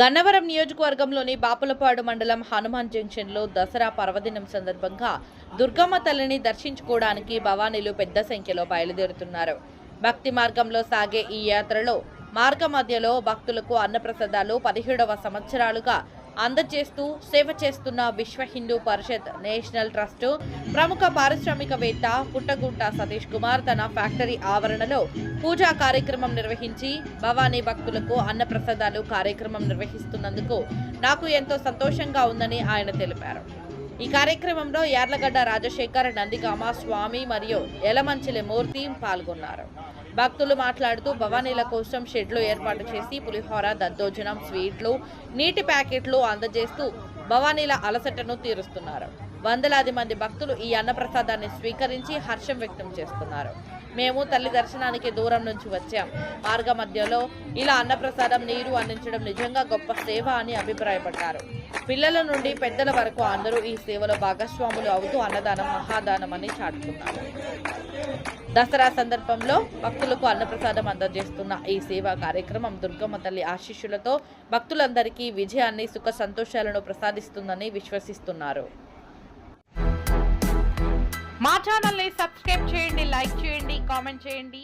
గన్నవరం నియోజకవర్గంలోని బాపులపాడు మండలం హనుమాన్ జంక్షన్లో దసరా పర్వదినం సందర్భంగా దుర్గమ్మ తల్లిని దర్శించుకోవడానికి భవానీలు పెద్ద సంఖ్యలో బయలుదేరుతున్నారు. భక్తి మార్గంలో సాగే ఈ యాత్రలో మార్గ మధ్యలో భక్తులకు అన్నప్రసాదాలు పదిహేడవ సంవత్సరాలుగా అందజేస్తూ సేవ చేస్తున్న విశ్వ హిందూ పరిషత్ నేషనల్ ట్రస్ట్ ప్రముఖ పారిశ్రామికవేత్త పుట్టగుంట సతీష్ కుమార్ తన ఫ్యాక్టరీ ఆవరణలో పూజా కార్యక్రమం నిర్వహించి భవానీ భక్తులకు అన్నప్రసాదాలు కార్యక్రమం నిర్వహిస్తున్నందుకు నాకు ఎంతో సంతోషంగా ఉందని ఆయన తెలిపారు. ఈ కార్యక్రమంలో యార్లగడ్డ రాజశేఖర్ నందిగామ స్వామి మరియు ఎలమంచిలి మూర్తి పాల్గొన్నారు. భక్తులు మాట్లాడుతూ భవానీల కోసం షెడ్లు ఏర్పాటు చేసి పులిహోర దద్దోజనం స్వీట్లు నీటి ప్యాకెట్లు అందజేస్తూ భవానీల అలసటను తీరుస్తున్నారు. వందలాది మంది భక్తులు ఈ అన్నప్రసాదాన్ని స్వీకరించి హర్షం వ్యక్తం చేస్తున్నారు. మేము తల్లి దర్శనానికి దూరం నుంచి వచ్చాం. మార్గ మధ్యలో ఇలా అన్నప్రసాదం నీరు అందించడం నిజంగా గొప్ప సేవ అని అభిప్రాయపడ్డారు. పిల్లల నుండి పెద్దల వరకు అందరూ ఈ సేవలో భాగస్వాములు అవుతూ అన్నదానం మహాదానం అని చాటుకున్నారు. దసరా సందర్భంలో భక్తులకు అన్నప్రసాదం అందజేస్తున్న ఈ సేవా కార్యక్రమం దుర్గమ్మ తల్లి ఆశీస్సులతో భక్తులందరికీ విజయాన్ని సుఖ సంతోషాలను ప్రసాదిస్తుందని విశ్వసిస్తున్నారు. మా ఛానల్ని సబ్స్క్రైబ్ చేయండి లైక్ చేయండి కామెంట్ చేయండి.